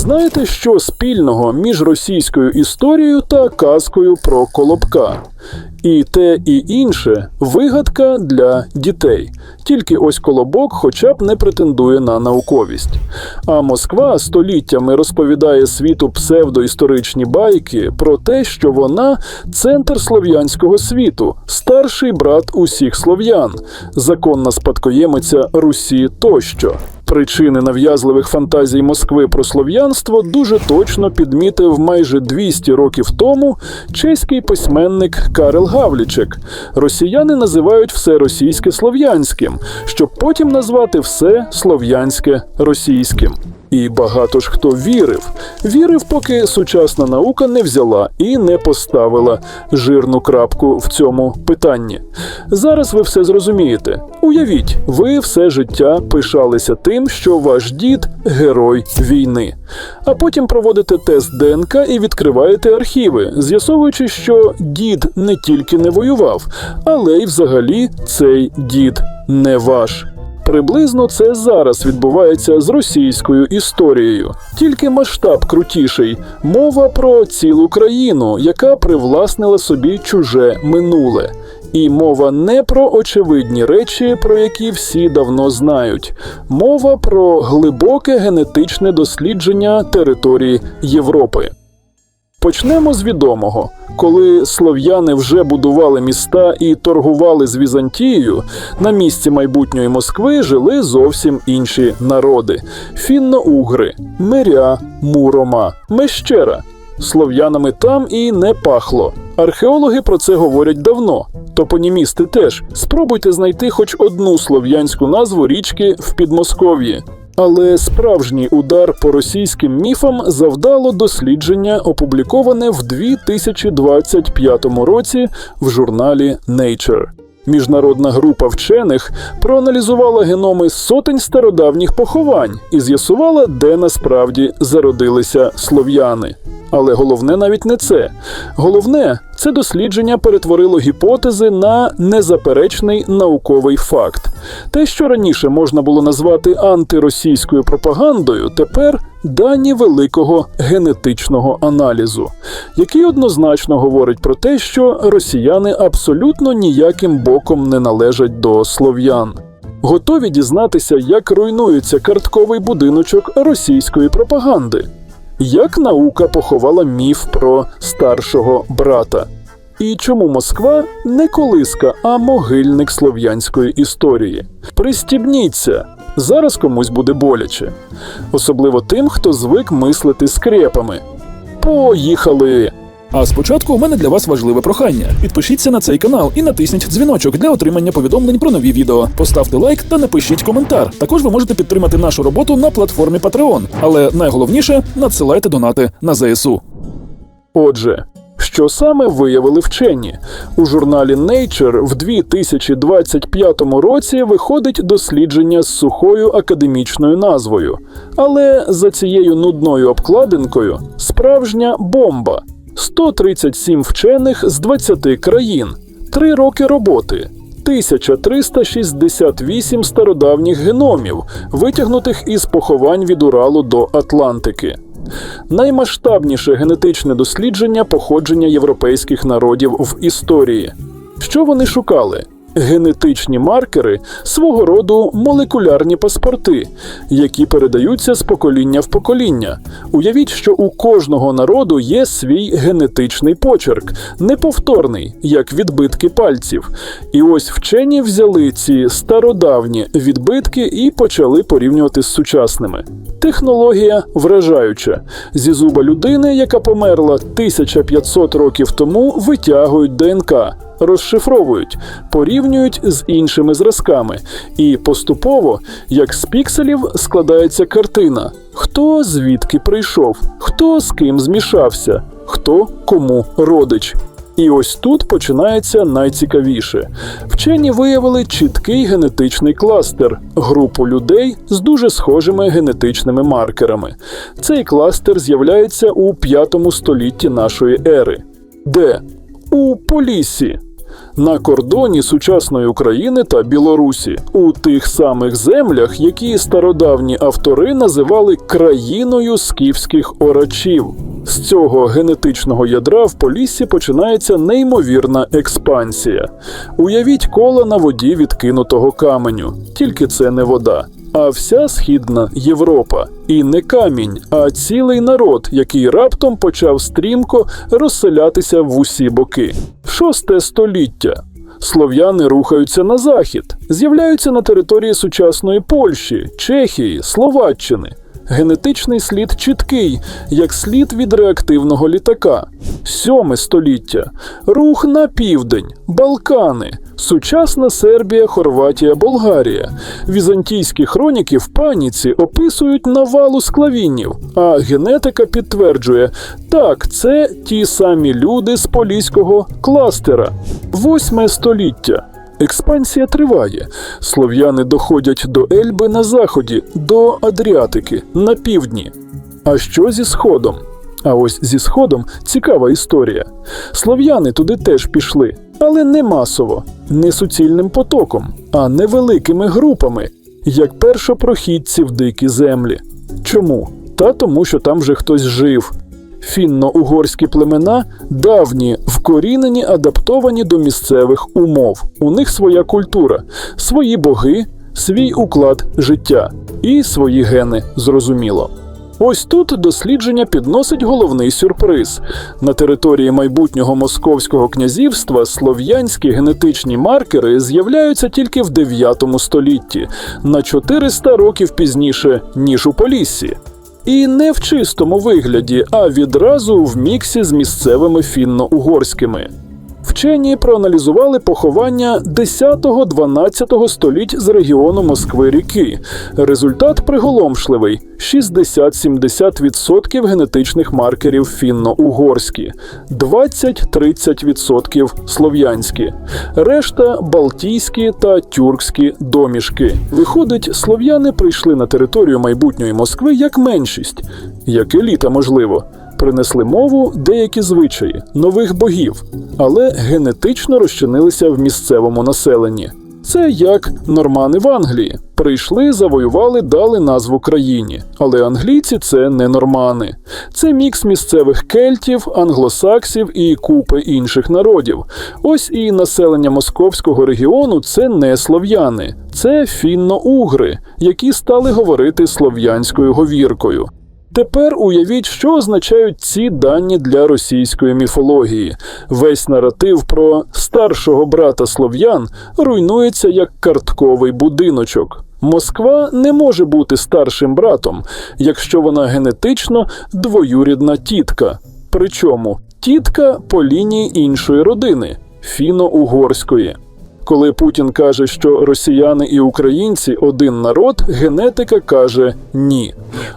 Знаєте, що спільного між російською історією та казкою про Колобка? І те, і інше вигадка для дітей. Тільки ось колобок, хоча б не претендує на науковість. А Москва століттями розповідає світу псевдоісторичні байки про те, що вона центр слов'янського світу, старший брат усіх слов'ян, законна спадкоємиця Русі тощо. Причини нав'язливих фантазій Москви про слов'янство дуже точно підмітив майже 200 років тому чеський письменник Карел Гавлічек. Росіяни називають все російське слов'янським, щоб потім назвати все слов'янське російським. І багато ж хто вірив. Вірив, поки сучасна наука не взяла і не поставила жирну крапку в цьому питанні. Зараз ви все зрозумієте. Уявіть, ви все життя пишалися тим, що ваш дід герой війни. А потім проводите тест ДНК і відкриваєте архіви, з'ясовуючи, що дід не тільки не воював, але й взагалі цей дід не ваш. Приблизно це зараз відбувається з російською історією, тільки масштаб крутіший. Мова про цілу країну, яка привласнила собі чуже минуле. І мова не про очевидні речі, про які всі давно знають. Мова про глибоке генетичне дослідження території Європи. Почнемо з відомого. Коли слов'яни вже будували міста і торгували з Візантією, на місці майбутньої Москви жили зовсім інші народи: фінно-угри, миря, мурома, мещера. Слов'янами там і не пахло. Археологи про це говорять давно. Топонімісти теж. Спробуйте знайти хоч одну слов'янську назву річки в Підмосков'ї. Але справжній удар по російським міфам завдало дослідження, опубліковане в 2025 році в журналі Nature. Міжнародна група вчених проаналізувала геноми сотень стародавніх поховань і з'ясувала, де насправді зародилися слов'яни. Але головне навіть не це. Головне, це дослідження перетворило гіпотези на незаперечний науковий факт. Те, що раніше можна було назвати антиросійською пропагандою, тепер дані великого генетичного аналізу, який однозначно говорить про те, що росіяни абсолютно ніяким боком не належать до слов'ян. Готові дізнатися, як руйнується картковий будиночок російської пропаганди. Як наука поховала міф про старшого брата? І чому Москва не колиска, а могильник слов'янської історії? Пристібніться! Зараз комусь буде боляче. Особливо тим, хто звик мислити скрепами. Поїхали! А спочатку у мене для вас важливе прохання. Підпишіться на цей канал і натисніть дзвіночок для отримання повідомлень про нові відео. Поставте лайк та напишіть коментар. Також ви можете підтримати нашу роботу на платформі Patreon. Але найголовніше надсилайте донати на ЗСУ. Отже, що саме виявили вчені? У журналі Nature в 2025 році виходить дослідження з сухою академічною назвою. Але за цією нудною обкладинкою справжня бомба. 137 вчених з 20 країн, 3 роки роботи. 1368 стародавніх геномів, витягнутих із поховань від Уралу до Атлантики. Наймасштабніше генетичне дослідження походження європейських народів в історії. Що вони шукали? Генетичні маркери свого роду молекулярні паспорти, які передаються з покоління в покоління. Уявіть, що у кожного народу є свій генетичний почерк, неповторний, як відбитки пальців. І ось вчені взяли ці стародавні відбитки і почали порівнювати з сучасними. Технологія вражаюча. Зі зуба людини, яка померла 1500 років тому, витягують ДНК розшифровують, порівнюють з іншими зразками, і поступово, як з пікселів, складається картина: хто звідки прийшов, хто з ким змішався, хто кому родич. І ось тут починається найцікавіше. Вчені виявили чіткий генетичний кластер, групу людей з дуже схожими генетичними маркерами. Цей кластер з'являється у 5 столітті нашої ери. Де? У Поліссі. На кордоні сучасної України та Білорусі, у тих самих землях, які стародавні автори називали країною скіфських орачів. З цього генетичного ядра в Поліссі починається неймовірна експансія. Уявіть коло на воді відкинутого каменю, тільки це не вода. А вся східна Європа і не камінь, а цілий народ, який раптом почав стрімко розселятися в усі боки. Шосте століття. Слов'яни рухаються на захід, з'являються на території сучасної Польщі, Чехії, Словаччини. Генетичний слід чіткий, як слід від реактивного літака. Сьоме століття. Рух на південь, Балкани, сучасна Сербія, Хорватія, Болгарія. Візантійські хроніки в паніці описують навалу склавінів, а генетика підтверджує, так, це ті самі люди з поліського кластера. Восьме століття. Експансія триває. Слов'яни доходять до Ельби на заході, до Адріатики на півдні. А що зі сходом? А ось зі сходом цікава історія. Слов'яни туди теж пішли, але не масово, не суцільним потоком, а невеликими групами, як першопрохідці в дикі землі. Чому? Та тому, що там вже хтось жив. Фінно-угорські племена давні, вкорінені, адаптовані до місцевих умов. У них своя культура, свої боги, свій уклад життя і свої гени, зрозуміло. Ось тут дослідження підносить головний сюрприз. На території майбутнього московського князівства слов'янські генетичні маркери з'являються тільки в 9 столітті, на 400 років пізніше, ніж у Поліссі. І не в чистому вигляді, а відразу в міксі з місцевими фінно-угорськими. Вчені проаналізували поховання 10-12 століть з регіону Москви ріки. Результат приголомшливий: 60-70% генетичних маркерів фінно-угорські, 20-30% слов'янські, решта балтійські та тюркські домішки. Виходить, слов'яни прийшли на територію майбутньої Москви як меншість, як еліта, можливо. Принесли мову деякі звичаї, нових богів, але генетично розчинилися в місцевому населенні. Це як нормани в Англії. Прийшли, завоювали, дали назву країні. Але англійці це не нормани. Це мікс місцевих кельтів, англосаксів і купи інших народів. Ось і населення московського регіону це не слов'яни, це фінно-угри, які стали говорити слов'янською говіркою. Тепер уявіть, що означають ці дані для російської міфології. Весь наратив про старшого брата слов'ян руйнується як картковий будиночок. Москва не може бути старшим братом, якщо вона генетично двоюрідна тітка. Причому тітка по лінії іншої родини фіно-угорської. Коли Путін каже, що росіяни і українці один народ, генетика каже ні.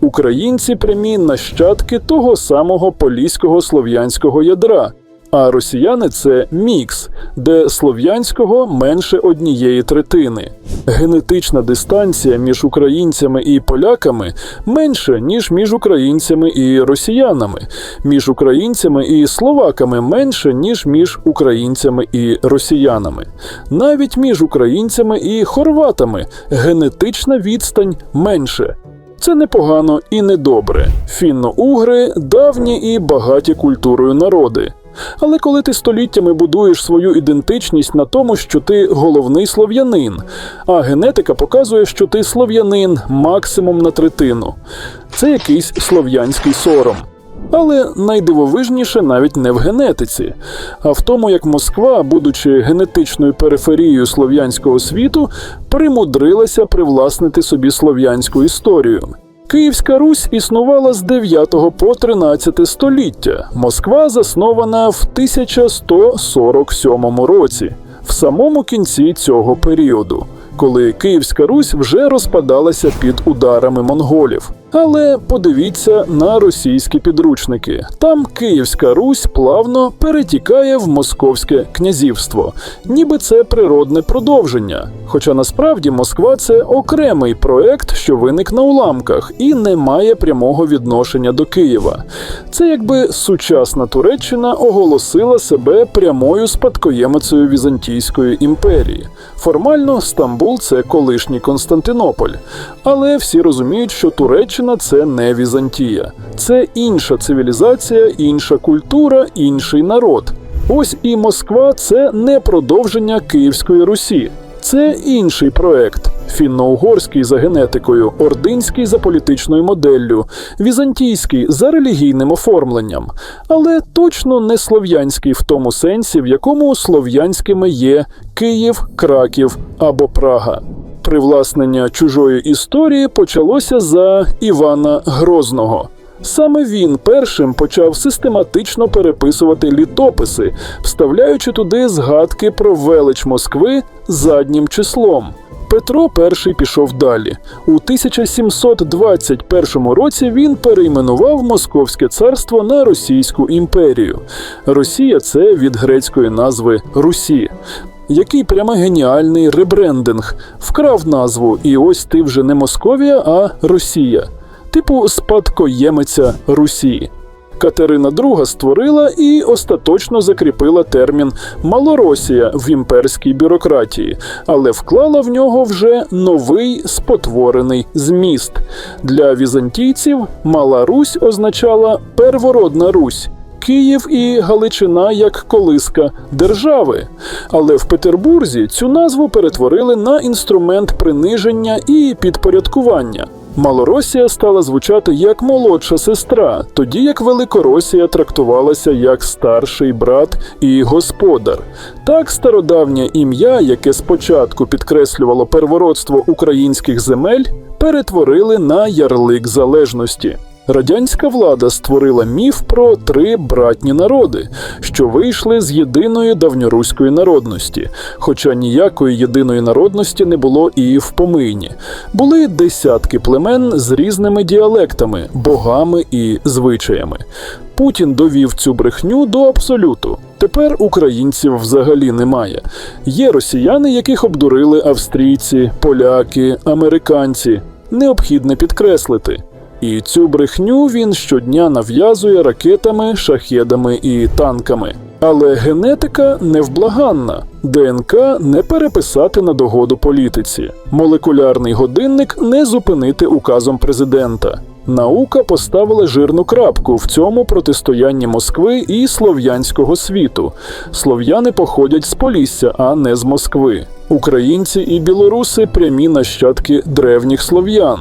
Українці прямі нащадки того самого поліського слов'янського ядра. А росіяни це мікс, де слов'янського менше однієї третини. Генетична дистанція між українцями і поляками менше, ніж між українцями і росіянами, між українцями і словаками менше, ніж між українцями і росіянами. Навіть між українцями і хорватами генетична відстань менше. Це непогано і недобре. Фінно-угри давні і багаті культурою народи. Але коли ти століттями будуєш свою ідентичність на тому, що ти головний слов'янин, а генетика показує, що ти слов'янин максимум на третину, це якийсь слов'янський сором. Але найдивовижніше навіть не в генетиці, а в тому, як Москва, будучи генетичною периферією слов'янського світу, примудрилася привласнити собі слов'янську історію. Київська Русь існувала з 9 по 13 століття. Москва заснована в 1147 році, в самому кінці цього періоду, коли Київська Русь вже розпадалася під ударами монголів. Але подивіться на російські підручники. Там Київська Русь плавно перетікає в Московське князівство, ніби це природне продовження. Хоча насправді Москва це окремий проект, що виник на уламках, і не має прямого відношення до Києва. Це якби сучасна Туреччина оголосила себе прямою спадкоємицею Візантійської імперії. Формально Стамбул це колишній Константинополь, але всі розуміють, що Туреччина це не Візантія, це інша цивілізація, інша культура, інший народ. Ось і Москва це не продовження Київської Русі. Це інший проект фінно-угорський за генетикою, ординський за політичною моделлю, візантійський за релігійним оформленням, але точно не слов'янський в тому сенсі, в якому слов'янськими є Київ, Краків або Прага. Привласнення чужої історії почалося за Івана Грозного. Саме він першим почав систематично переписувати літописи, вставляючи туди згадки про велич Москви заднім числом. Петро І пішов далі. У 1721 році він перейменував Московське царство на Російську імперію. Росія це від грецької назви Русі. Який прямо геніальний ребрендинг вкрав назву, і ось ти вже не Московія, а Росія, типу спадкоємиця Русі. Катерина II створила і остаточно закріпила термін Малоросія в імперській бюрократії, але вклала в нього вже новий спотворений зміст. Для візантійців Мала Русь означала первородна Русь. Київ і Галичина як колиска держави. Але в Петербурзі цю назву перетворили на інструмент приниження і підпорядкування. Малоросія стала звучати як молодша сестра, тоді як Великоросія трактувалася як старший брат і господар. Так стародавнє ім'я, яке спочатку підкреслювало первородство українських земель, перетворили на ярлик залежності. Радянська влада створила міф про три братні народи, що вийшли з єдиної давньоруської народності, хоча ніякої єдиної народності не було і в помийні. Були десятки племен з різними діалектами, богами і звичаями. Путін довів цю брехню до абсолюту. Тепер українців взагалі немає. Є росіяни, яких обдурили австрійці, поляки, американці. Необхідне підкреслити. І цю брехню він щодня нав'язує ракетами, шахедами і танками. Але генетика невблаганна, ДНК не переписати на догоду політиці, молекулярний годинник не зупинити указом президента. Наука поставила жирну крапку в цьому протистоянні Москви і слов'янського світу. Слов'яни походять з Полісся, а не з Москви. Українці і білоруси прямі нащадки древніх слов'ян,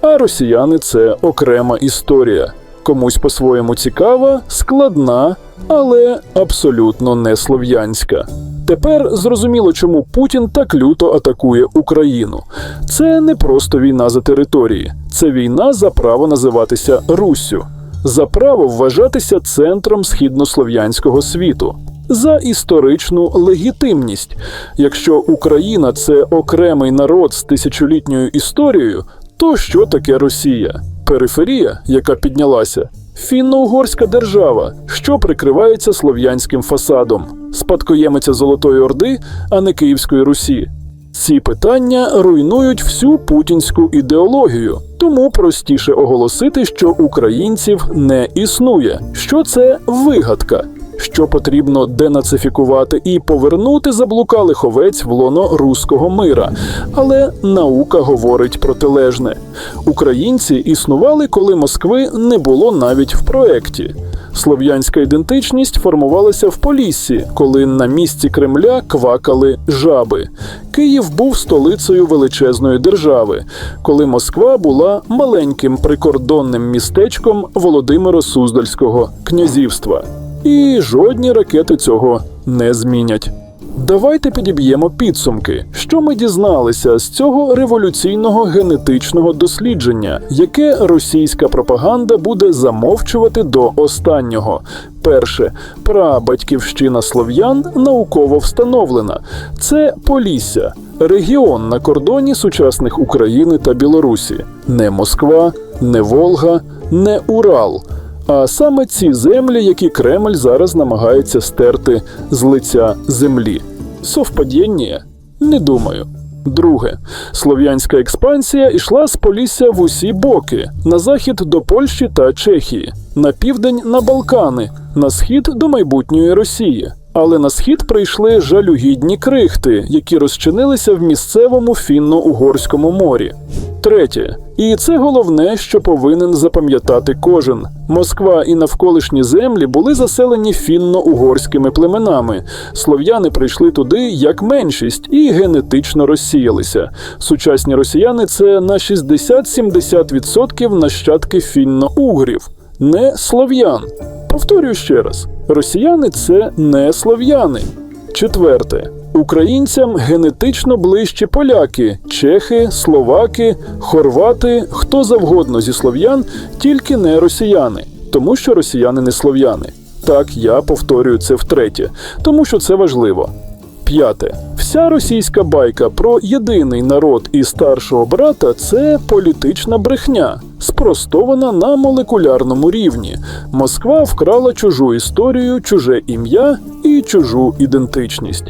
а росіяни це окрема історія. Комусь по-своєму цікава, складна, але абсолютно не слов'янська. Тепер зрозуміло, чому Путін так люто атакує Україну. Це не просто війна за території, це війна за право називатися Руссю, за право вважатися центром східнослов'янського світу. За історичну легітимність. Якщо Україна це окремий народ з тисячолітньою історією, то що таке Росія? Периферія, яка піднялася, фінно-угорська держава, що прикривається слов'янським фасадом, спадкоємиця Золотої Орди, а не Київської Русі. Ці питання руйнують всю путінську ідеологію, тому простіше оголосити, що українців не існує, що це вигадка, що потрібно денацифікувати і повернути заблукалих овець в лоно руського мира. Але наука говорить протилежне: українці існували, коли Москви не було навіть в проекті. Слов'янська ідентичність формувалася в Поліссі, коли на місці Кремля квакали жаби. Київ був столицею величезної держави, коли Москва була маленьким прикордонним містечком Володимиро Суздальського князівства. І жодні ракети цього не змінять. Давайте підіб'ємо підсумки, що ми дізналися з цього революційного генетичного дослідження, яке російська пропаганда буде замовчувати до останнього. Перше, прабатьківщина слов'ян науково встановлена. Це Полісся, регіон на кордоні сучасних України та Білорусі, не Москва, не Волга, не Урал. А саме ці землі, які Кремль зараз намагається стерти з лиця землі. Совпадіння? Не думаю. Друге, слов'янська експансія йшла з Полісся в усі боки: на захід до Польщі та Чехії, на південь на Балкани, на схід до майбутньої Росії. Але на схід прийшли жалюгідні крихти, які розчинилися в місцевому фінно-угорському морі. Третє, і це головне, що повинен запам'ятати кожен. Москва і навколишні землі були заселені фінно-угорськими племенами. Слов'яни прийшли туди як меншість і генетично розсіялися. Сучасні росіяни це на 60-70% нащадки фінно-угрів, не слов'ян. Повторюю ще раз: росіяни це не слов'яни. Четверте. Українцям генетично ближче поляки, чехи, словаки, хорвати, хто завгодно зі слов'ян, тільки не росіяни, тому що росіяни не слов'яни. Так, я повторюю це втретє, тому що це важливо. П'яте. Вся російська байка про єдиний народ і старшого брата це політична брехня, спростована на молекулярному рівні. Москва вкрала чужу історію, чуже ім'я і чужу ідентичність.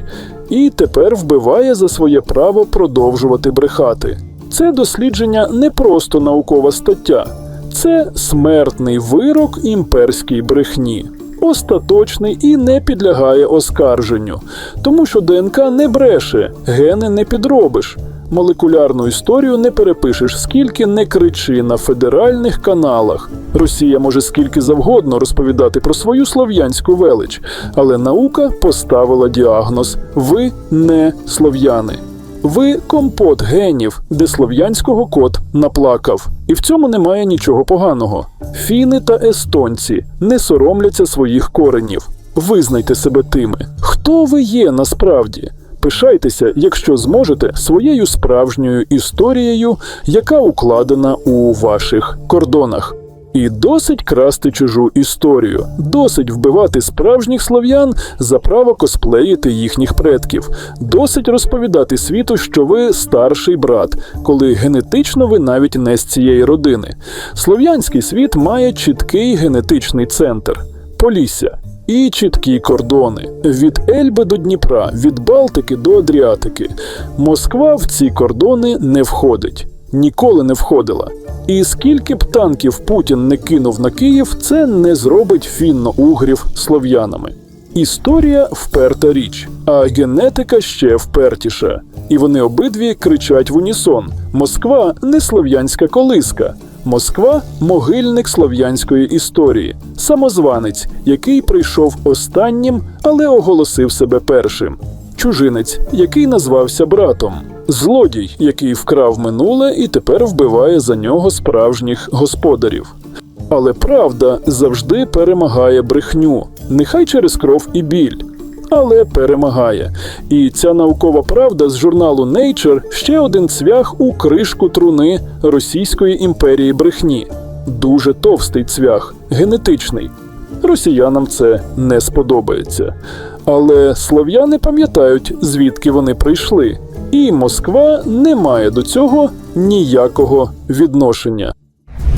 І тепер вбиває за своє право продовжувати брехати. Це дослідження не просто наукова стаття, це смертний вирок імперській брехні остаточний і не підлягає оскарженню, тому що ДНК не бреше, гени не підробиш. Молекулярну історію не перепишеш, скільки не кричи на федеральних каналах. Росія може скільки завгодно розповідати про свою слов'янську велич, але наука поставила діагноз: ви не слов'яни. Ви компот генів, де слов'янського кот наплакав. І в цьому немає нічого поганого. Фіни та естонці не соромляться своїх коренів. Визнайте себе тими, хто ви є насправді. Пишайтеся, якщо зможете, своєю справжньою історією, яка укладена у ваших кордонах. І досить красти чужу історію, досить вбивати справжніх слов'ян за право косплеїти їхніх предків, досить розповідати світу, що ви старший брат, коли генетично ви навіть не з цієї родини. Слов'янський світ має чіткий генетичний центр Полісся. І чіткі кордони від Ельби до Дніпра, від Балтики до Адріатики. Москва в ці кордони не входить, ніколи не входила. І скільки б танків Путін не кинув на Київ, це не зробить фінно-угрів слов'янами. Історія вперта річ, а генетика ще впертіша. І вони обидві кричать в унісон: Москва не слов'янська колиска. Москва могильник слов'янської історії, самозванець, який прийшов останнім, але оголосив себе першим. Чужинець, який назвався братом, злодій, який вкрав минуле і тепер вбиває за нього справжніх господарів. Але правда завжди перемагає брехню, нехай через кров і біль, але перемагає. І ця наукова правда з журналу Nature ще один цвях у кришку труни Російської імперії брехні. Дуже товстий цвях, генетичний. Росіянам це не сподобається. Але слов'яни пам'ятають, звідки вони прийшли, і Москва не має до цього ніякого відношення.